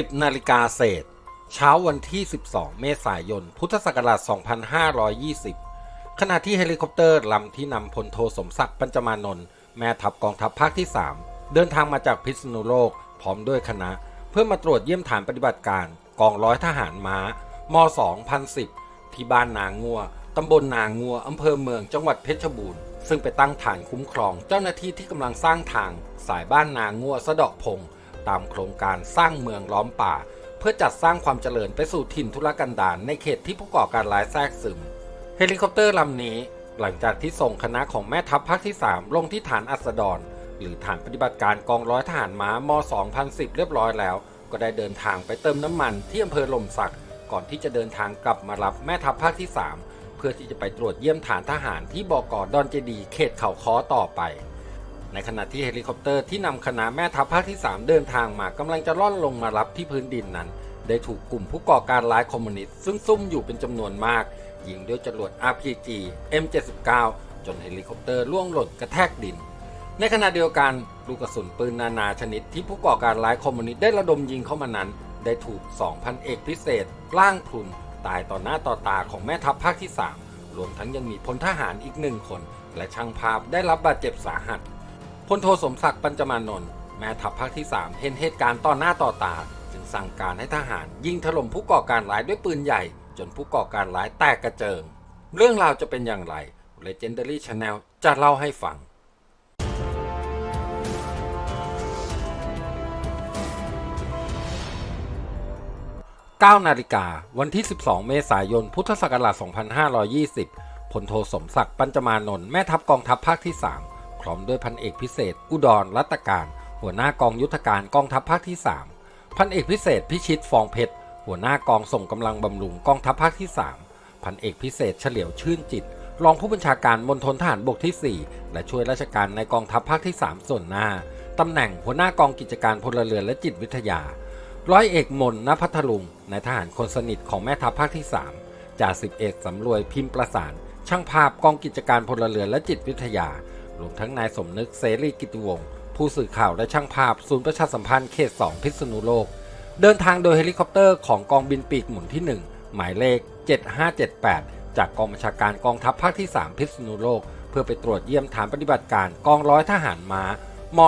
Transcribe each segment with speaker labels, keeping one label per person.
Speaker 1: 10 นาฬิกาเศษ เช้าวันที่ 12 เมษายน พุทธศักราช 2520 ขณะที่เฮลิคอปเตอร์ลำที่นำพลโทสมศักดิ์ปัญจมานนท์แม่ทัพกองทัพภาคที่ 3 เดินทางมาจากพิษณุโลก พร้อมด้วยคณะ เพื่อมาตรวจเยี่ยมฐานปฏิบัติการกองร้อยทหารม้าม2010 ที่บ้านนางัวตำบลนางัวอำเภอเมืองจังหวัดเพชรบูรณ์ซึ่งไปตั้งฐานคุ้มครองเจ้าหน้าที่ที่กำลังสร้างทาง สายบ้านนางัวสะเดาะพง ตามโครงการสร้างเมืองล้อมป่า เพื่อจัดสร้างความเจริญไปสู่ถิ่นทุรกันดารในเขตที่ผู้ก่อการร้ายแทรกซึม เฮลิคอปเตอร์ลำนี้ หลังจากที่ส่งคณะของแม่ทัพภาคที่ 3 ลงที่ฐานอัสดร หรือฐานปฏิบัติการกองร้อยทหารม้าม 2010 เรียบร้อยแล้ว ก็ได้เดินทางไปเติมน้ำมันที่อำเภอหล่มสักก่อนที่จะเดินทางกลับมารับแม่ทัพภาคที่ 3 เพื่อที่จะไปตรวจเยี่ยมฐานทหารที่บกดอนเจดี เขตเขาค้อต่อไป ในขณะที่เฮลิคอปเตอร์ที่นำคณะแม่ทัพภาคที่ 3 เดินทางมากำลังจะล่อนลงมารับที่พื้นดินนั้น ได้ถูกกลุ่มผู้ก่อการร้ายคอมมิวนิสต์ซึ่งซุ่มอยู่เป็นจำนวนมาก ยิงด้วยจรวด RPG M79 จนเฮลิคอปเตอร์ล่วงหล่นกระแทกดิน ในขณะเดียวกันลูกกระสุนปืนนานาชนิดที่ผู้ก่อการร้ายคอมมิวนิสต์ได้ระดมยิงเข้ามานั้น ได้ถูก 2,000 เอกพิเศษร่างพรุนตายต่อหน้าต่อตาของแม่ทัพภาคที่ 3 รวมทั้งยังมีพลทหารอีกหนึ่งคน และช่างภาพได้รับบาดเจ็บสาหัส พลโทสมศักดิ์ปัญจมานนท์แม่ทัพภาคที่ 3 เห็นเหตุการณ์ต่อหน้าต่อตา จึงสั่งการให้ทหารยิงถล่มผู้ก่อการร้ายด้วยปืนใหญ่ จนผู้ก่อการร้ายแตกกระเจิง เรื่องราวจะเป็นอย่างไร Legendary Channel จะเล่าให้ฟัง9นาฬิกาวันที่ 12 เมษายน พุทธศักราช 2520 พลโทสมศักดิ์ปัญจมานนท์แม่ทัพกองทัพภาคที่ 3 พร้อมด้วยพันเอกพิเศษ อุดรรัตการ หัวหน้ากองยุทธการกองทัพภาคที่ 3 พันเอกพิเศษพิชิตฟองเพชรหัวหน้ากองส่งกำลังบำรุงกองทัพภาคที่ 3 พันเอกพิเศษเฉลียวชื่นจิต รองผู้บัญชาการมณฑลทหารบกที่ 4 และช่วยราชการในกองทัพภาคที่ 3 ส่วนหน้าตำแหน่งหัวหน้ากองกิจการพลเรือนและจิตวิทยา ร้อยเอกมนณพัทลุงนายทหารคนสนิทของแม่ทัพภาคที่ 3จ่าสิบเอกสำรวยพิมพ์ประสาน ช่างภาพกองกิจการพลเรือนและจิตวิทยา รวมทั้งนายสมนึกเสรีกิติวงศ์ผู้สื่อข่าวและช่างภาพศูนย์ประชาสัมพันธ์เขต 2 พิษณุโลก เดินทางโดยเฮลิคอปเตอร์ของกองบินปีกหมุนที่ 1 หมายเลข 7578 จากกองบัญชาการกองทัพภาคที่ 3 พิษณุโลก เพื่อไปตรวจเยี่ยมฐานปฏิบัติการกองร้อยทหารม้าม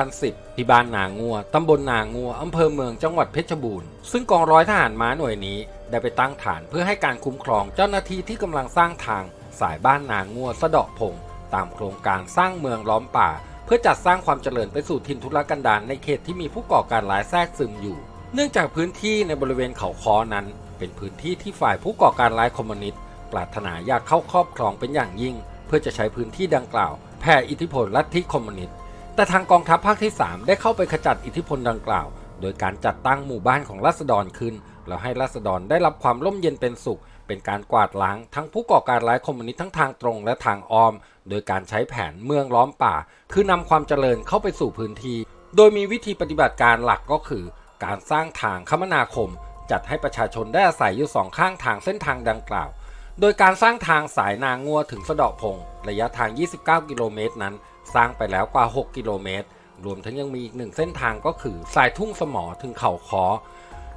Speaker 1: 2010 ที่บ้านนางัว ตำบลนางัว อำเภอเมืองจังหวัดเพชรบูรณ์ ซึ่งกองร้อยทหารม้าหน่วยนี้ ได้ไปตั้งฐานเพื่อให้การคุ้มครองเจ้าหน้าที่ที่กำลังสร้างทาง สายบ้านนางัวสะเดาะพง ตามโครงการสร้างเมืองล้อมป่า เพื่อจัดสร้างความเจริญไปสู่ถิ่นทุรกันดารในเขตที่มีผู้ก่อการร้ายแทรกซึมอยู่ เนื่องจากพื้นที่ในบริเวณเขาค้อนั้น เป็นพื้นที่ที่ฝ่ายผู้ก่อการร้ายคอมมิวนิสต์ปรารถนาอยากเข้าครอบครองเป็นอย่างยิ่ง เพื่อจะใช้พื้นที่ดังกล่าวแผ่อิทธิพลลัทธิคอมมิวนิสต์แต่ทางกองทัพภาคที่ 3 ได้เข้าไปขจัดอิทธิพลดังกล่าว โดยการจัดตั้งหมู่บ้านของราษฎรขึ้น แล้วให้ราษฎรได้รับความร่มเย็นเป็นสุข เป็นการกวาดล้างทั้งผู้ก่อการร้ายคอมมิวนิสต์ทั้งทางตรงและทางอ้อม โดยการใช้แผนเมืองล้อมป่า คือนำความเจริญเข้าไปสู่พื้นที่ โดยมีวิธีปฏิบัติการหลักก็คือ การสร้างทางคมนาคม จัดให้ประชาชนได้อาศัยอยู่สองข้างทางเส้นทางดังกล่าว โดยการสร้างทางสายนางงัวถึงสะเดาะพง ระยะทาง 29 กิโลเมตรนั้น สร้างไปแล้วกว่า 6 กิโลเมตร รวมทั้งยังมีอีกหนึ่งเส้นทางก็คือสายทุ่งสมอถึงเขาคอ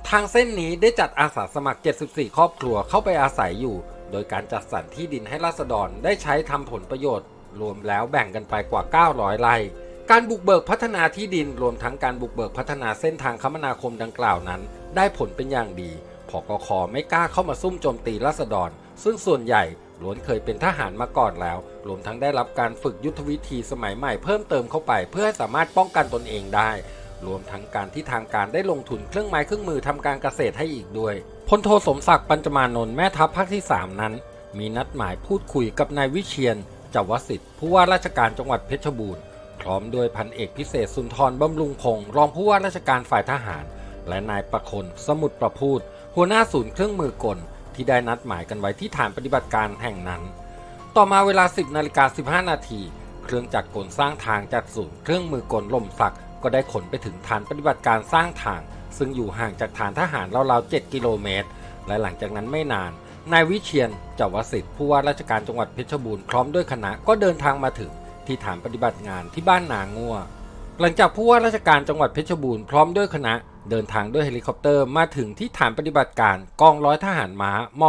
Speaker 1: ทางเส้นนี้ได้จัดอาสาสมัคร 74 ครอบครัวเข้าไปอาศัยอยู่ โดยการจัดสรรที่ดินให้ราษฎรได้ใช้ทำผลประโยชน์ รวมแล้วแบ่งกันไปกว่า 900 ไร่ การบุกเบิกพัฒนาที่ดินรวมทั้งการบุกเบิกพัฒนาเส้นทางคมนาคมดังกล่าวนั้น ได้ผลเป็นอย่างดีพกคไม่กล้าเข้ามาซุ่มโจมตีราษฎร ซึ่งส่วนใหญ่ล้วนเคยเป็นทหารมาก่อนแล้ว รวมทั้งได้รับการฝึกยุทธวิธีสมัยใหม่เพิ่มเติมเข้าไป เพื่อให้สามารถป้องกันตนเองได้ รวมทั้งการที่ทางการได้ลงทุนเครื่องไม้เครื่องมือทำการเกษตรให้อีกด้วย พลโทสมศักดิ์ปัญจมานนท์แม่ทัพภาคที่ 3 นั้น มีนัดหมายพูดคุยกับนายวิเชียนจวสิทธิ์ผู้ว่าราชการจังหวัดเพชรบูรณ์พร้อมด้วยพันเอกพิเศษสุนทรบำรุงพงศ์รองผู้ว่าราชการฝ่ายทหาร และนายประคนสมุทรประพูดหัวหน้าศูนย์เครื่องมือกล ที่ได้นัดหมายกันไว้ที่ฐานปฏิบัติการแห่งนั้น ต่อมาเวลา 10นาฬิกา15 นาทีเครื่องจักรกลสร้างทางจากศูนย์เครื่องมือกลลมสักก็ได้ขนไปถึงฐานปฏิบัติการสร้างทาง ซึ่งอยู่ห่างจากฐานทหารราวๆ7กิโลเมตร และหลังจากนั้นไม่นาน นายวิเชียนเจวสิทธิ์ผู้ว่าราชการจังหวัดเพชรบูรณ์พร้อมด้วยคณะก็เดินทางมาถึงที่ฐานปฏิบัติงานที่บ้านนางัว หลังจากผู้ว่าราชการจังหวัดเพชรบูรณ์พร้อมด้วยคณะเดินทางด้วยเฮลิคอปเตอร์มาถึงที่ฐานปฏิบัติการกองร้อยทหารม้าม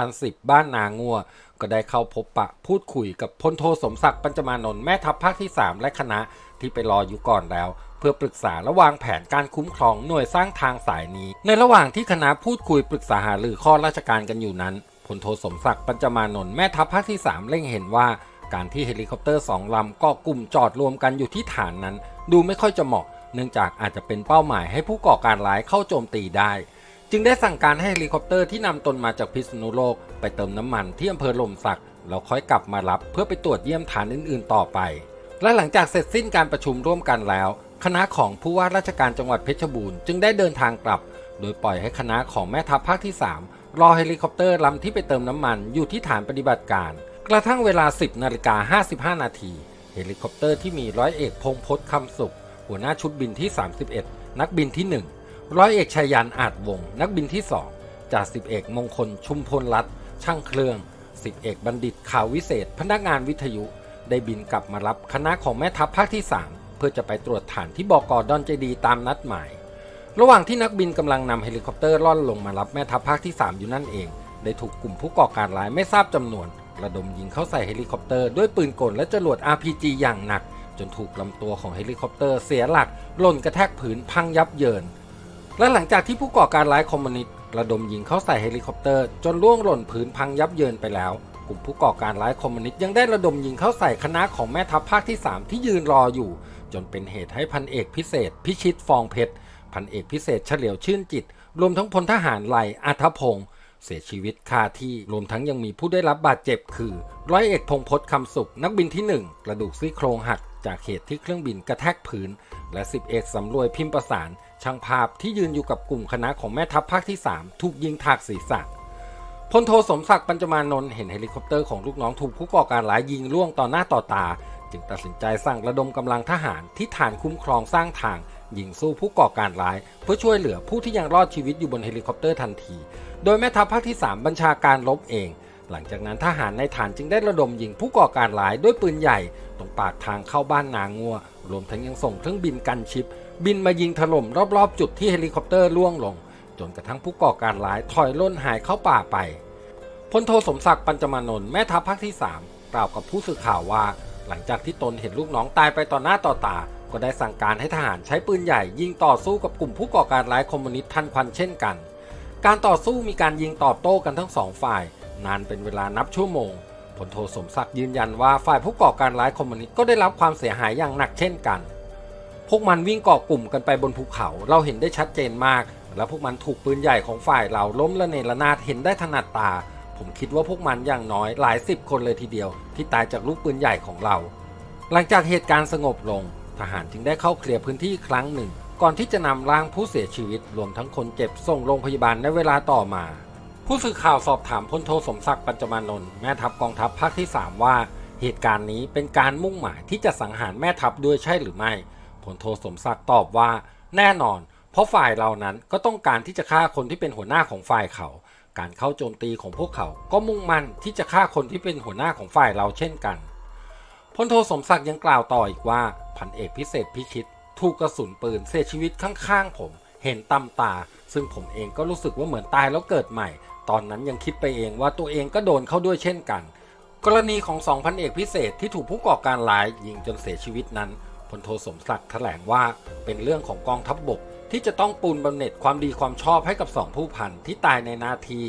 Speaker 1: 2010 บ้านนางัว ก็ได้เข้าพบปะพูดคุยกับพลโทสมศักดิ์ปัญจมานนท์แม่ทัพภาคที่ 3 และคณะที่ไปรออยู่ก่อนแล้ว เพื่อปรึกษาและวางแผนการคุ้มครองหน่วยสร้างทางสายนี้ ในระหว่างที่คณะพูดคุยปรึกษาหารือข้อราชการกันอยู่นั้นพลโทสมศักดิ์ปัญจมานนท์แม่ทัพภาคที่ 3เล็งเห็นว่า การที่เฮลิคอปเตอร์สองลำก็กลุ่มจอดรวมกันอยู่ที่ฐานนั้น ดูไม่ค่อยจะเหมาะ เนื่องจากอาจจะเป็นเป้าหมายให้ผู้ก่อการร้ายเข้าโจมตีได้ จึงได้สั่งการให้เฮลิคอปเตอร์ที่นำตนมาจากพิษณุโลก ไปเติมน้ำมันที่อำเภอลมสักแล้วค่อยกลับมารับเพื่อไปตรวจเยี่ยมฐานอื่นๆ ต่อไป และหลังจากเสร็จสิ้นการประชุมร่วมกันแล้ว คณะของผู้ว่าราชการจังหวัดเพชรบูรณ์จึงได้เดินทางกลับ โดยปล่อยให้คณะของแม่ทัพภาคที่ 3 รอเฮลิคอปเตอร์ลำที่ไปเติมน้ำมันอยู่ที่ฐานปฏิบัติการ กระทั่งเวลา 10นาฬิกา55 นาทีเฮลิคอปเตอร์ที่มีร้อยเอกพงพศคำสุข หัวหน้าชุดบินที่ 31 นักบินที่ 1 ร้อยเอกชัยยันอาจวงศ์นักบินที่ 2จ่าสิบเอกมงคลชุมพลรัตช่างเครื่องสิบเอกบัณฑิตข่าววิเศษ พนักงานวิทยุ ได้บินกลับมารับคณะของแม่ทัพภาคที่ 3 เพื่อจะไปตรวจฐานที่บกดอนเจดีตามนัดหมาย ระหว่างที่นักบินกำลังนำเฮลิคอปเตอร์ล่อนลงมารับแม่ทัพภาคที่ 3 อยู่นั่นเอง ได้ถูกกลุ่มผู้ก่อการร้ายไม่ทราบจำนวน ระดมยิงเข้าใส่เฮลิคอปเตอร์ด้วยปืนกลและจรวด RPG อย่างหนัก จนถูกลำตัวของเฮลิคอปเตอร์เสียหลักหล่นกระแทกผืนพังยับเยิน และหลังจากที่ผู้ก่อการร้ายคอมมิวนิสต์ระดมยิงเข้าใส่เฮลิคอปเตอร์ จนล่วงหล่นผืนพังยับเยินไปแล้วกลุ่มผู้ก่อการร้ายคอมมิวนิสต์ยังได้ระดมยิงเข้าใส่คณะของแม่ทัพภาคที่ 3 ที่ยืนรออยู่ จนเป็นเหตุให้พันเอกพิเศษ พิชิตฟองเพชรพันเอกพิเศษเฉลียวชื่นจิต รวมทั้งพลทหารไหลอัธพงศ์เสียชีวิตคาที่รวมทั้งยังมีผู้ได้รับบาดเจ็บคือ ร้อยเอกพงพศคำสุข นักบินที่ 1 กระดูกซี่โครงหัก จากเหตุที่เครื่องบินกระแทกพื้น และสิบเอกสำรวยพิมพ์ประสาน ช่างภาพที่ยืนอยู่กับกลุ่มคณะของแม่ทัพภาคที่ 3 ถูกยิงถากศีรษะพลโทสมศักดิ์ปัญจมานนท์เห็นเฮลิคอปเตอร์ของลูกน้องถูกผู้ก่อการร้ายยิงล่วงต่อหน้าต่อตา จึงตัดสินใจสั่งระดมกำลังทหารที่ฐานคุ้มครองสร้างทางยิงสู้ผู้ก่อการร้าย เพื่อช่วยเหลือผู้ที่ยังรอดชีวิตอยู่บนเฮลิคอปเตอร์ทันที โดยแม่ทัพภาคที่ 3 บัญชาการลบเอง หลังจากนั้นทหารในฐานจึงได้ระดมยิงผู้ก่อการร้ายด้วยปืนใหญ่ ตรงปากทางเข้าบ้านนางัว รวมทั้งยังส่งเครื่องบินกันชิป บินมายิงถล่มรอบๆ จุดที่เฮลิคอปเตอร์ล่วงลง จนกระทั่งผู้ก่อการร้ายถอยล่นหายเข้าป่าไปพลโทสมศักดิ์ปัญจมานนท์แม่ทัพภาคที่ 3 กล่าวกับผู้สื่อข่าวว่า หลังจากที่ตนเห็นลูกน้องตายไปต่อหน้าต่อตา ก็ได้สั่งการให้ทหารใช้ปืนใหญ่ ยิงต่อสู้กับกลุ่มผู้ก่อการร้ายคอมมิวนิสต์ทันควันเช่นกัน การต่อสู้มีการยิงตอบโต้กันทั้งสองฝ่าย นานเป็นเวลานับชั่วโมงพลโทสมศักดิ์ยืนยันว่าฝ่ายผู้ก่อการร้ายคอมมิวนิสต์ก็ได้รับความเสียหายอย่างหนักเช่นกัน พวกมันวิ่งเกาะกลุ่มกันไปบนภูเขา เราเห็นได้ชัดเจนมาก และพวกมันถูกปืนใหญ่ของฝ่ายเราล้มละเนระนาดเห็นได้ถนัดตา ผมคิดว่าพวกมันอย่างน้อยหลายสิบคนเลยทีเดียว ที่ตายจากลูกปืนใหญ่ของเรา หลังจากเหตุการณ์สงบลง ทหารจึงได้เข้าเคลียร์พื้นที่ครั้งหนึ่ง ก่อนที่จะนำร่างผู้เสียชีวิตรวมทั้งคนเจ็บส่งโรงพยาบาลในเวลาต่อมา ผู้สื่อข่าวสอบถามพลโทสมศักดิ์ปัญจมานนท์แม่ทัพกองทัพภาคที่ 3 ว่า เหตุการณ์นี้เป็นการมุ่งหมายที่จะสังหารแม่ทัพด้วยใช่หรือไม่พลโทสมศักดิ์ตอบว่า แน่นอน เพราะฝ่ายเรานั้นก็ต้องการที่จะฆ่าคนที่เป็นหัวหน้าของฝ่ายเขา การเข้าโจมตีของพวกเขาก็มุ่งมั่นที่จะฆ่าคนที่เป็นหัวหน้าของฝ่ายเราเช่นกันพลโทสมศักดิ์ยังกล่าวต่ออีกว่าพันเอกพิเศษพิชิต ถูกกระสุนปืนเสียชีวิตข้างๆ ผม เห็นตำตา ซึ่งผมเองก็รู้สึกว่าเหมือนตายแล้วเกิดใหม่ ตอนนั้นยังคิดไปเองว่าตัวเองก็โดนเข้าด้วยเช่นกัน กรณีของสองพันเอกพิเศษที่ถูกผู้ก่อการร้ายยิงจนเสียชีวิตนั้นพลโทสมศักดิ์แถลงว่าเป็นเรื่องของกองทัพบบก ที่จะต้องปูนบำเหน็จความดีความชอบให้กับสองผู้พันที่ตายในนาที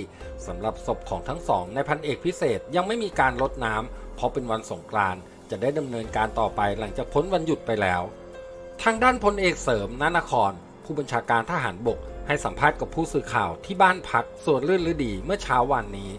Speaker 1: สำหรับศพของทั้งสองในพันเอกพิเศษยังไม่มีการลดน้ำเพราะเป็นวันสงกรานต์จะได้ดำเนินการต่อไปหลังจากพ้นวันหยุดไปแล้ว ทางด้านพลเอกเสริมนานคร ผู้บัญชาการทหารบก ให้สัมภาษณ์กับผู้สื่อข่าวที่บ้านพักส่วนลื่นฤดีเมื่อเช้าวันนี้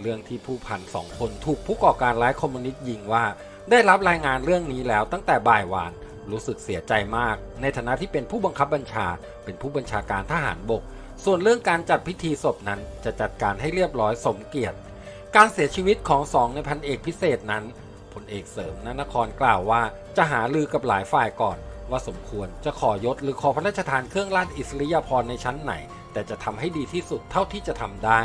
Speaker 1: เรื่องที่ผู้พันสองคนถูกผู้ก่อการร้ายคอมมิวนิสต์ยิงว่า ได้รับรายงานเรื่องนี้แล้วตั้งแต่บ่ายวาน รู้สึกเสียใจมาก ในฐานะที่เป็นผู้บังคับบัญชา เป็นผู้บัญชาการทหารบก ส่วนเรื่องการจัดพิธีศพนั้นจะจัดการให้เรียบร้อยสมเกียรติ การเสียชีวิตของสองในพันเอกพิเศษนั้นพลเอกเสริมนนครกล่าวว่า จะหาลือกับหลายฝ่ายก่อน ว่าสมควรจะขอยศหรือขอพระราชทานเครื่องราชอิสริยาภรณ์ในชั้นไหน แต่จะทำให้ดีที่สุดเท่าที่จะทำได้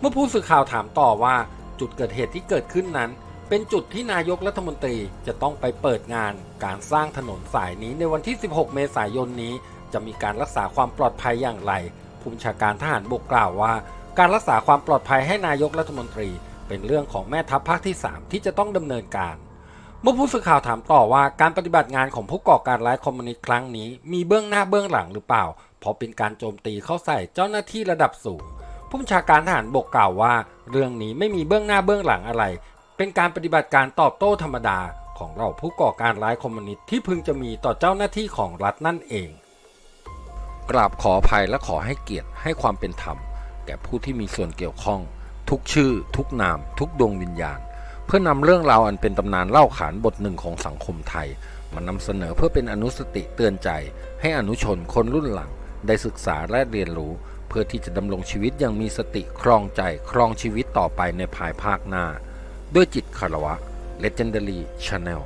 Speaker 1: เมื่อผู้สื่อข่าวถามต่อว่าจุดเกิดเหตุที่เกิดขึ้นนั้น เป็นจุดที่นายกรัฐมนตรีจะต้องไปเปิดงานการสร้างถนนสายนี้ในวันที่ 16 เมษายนนี้ จะมีการรักษาความปลอดภัยอย่างไร ผู้บัญชาการทหารบกกล่าวว่า การรักษาความปลอดภัยให้นายกรัฐมนตรี เป็นเรื่องของแม่ทัพภาคที่ 3 ที่จะต้องดำเนินการ เมื่อผู้สื่อข่าวถามต่อว่าการปฏิบัติงานของผู้ก่อการร้ายคอมมิวนิสต์ครั้งนี้ มีเบื้องหน้าเบื้องหลังหรือเปล่า เพราะเป็นการโจมตีเข้าใส่เจ้าหน้าที่ระดับสูงผู้บัญชาการทหารบกกล่าวว่า เรื่องนี้ไม่มีเบื้องหน้าเบื้องหลังอะไร เป็นการปฏิบัติการตอบโต้ธรรมดาของเราผู้ก่อการร้ายคอมมิวนิสต์ที่พึงจะมีต่อเจ้าหน้าที่ของรัฐนั่นเอง กราบขออภัยและขอให้เกียรติให้ความเป็นธรรม แก่ผู้ที่มีส่วนเกี่ยวข้อง ทุกชื่อ ทุกนาม ทุกดวงวิญญาณ เพื่อนำเรื่องราวอันเป็นตำนานเล่าขานบทหนึ่งของสังคมไทย มานำเสนอเพื่อเป็นอนุสติเตือนใจ ให้อนุชนคนรุ่นหลัง ได้ศึกษาและเรียนรู้ เพื่อที่จะดำรงชีวิตอย่างมีสติครองใจครองชีวิตต่อไปในภายภาคหน้า ด้วยจิตคารวะ Legendary Channel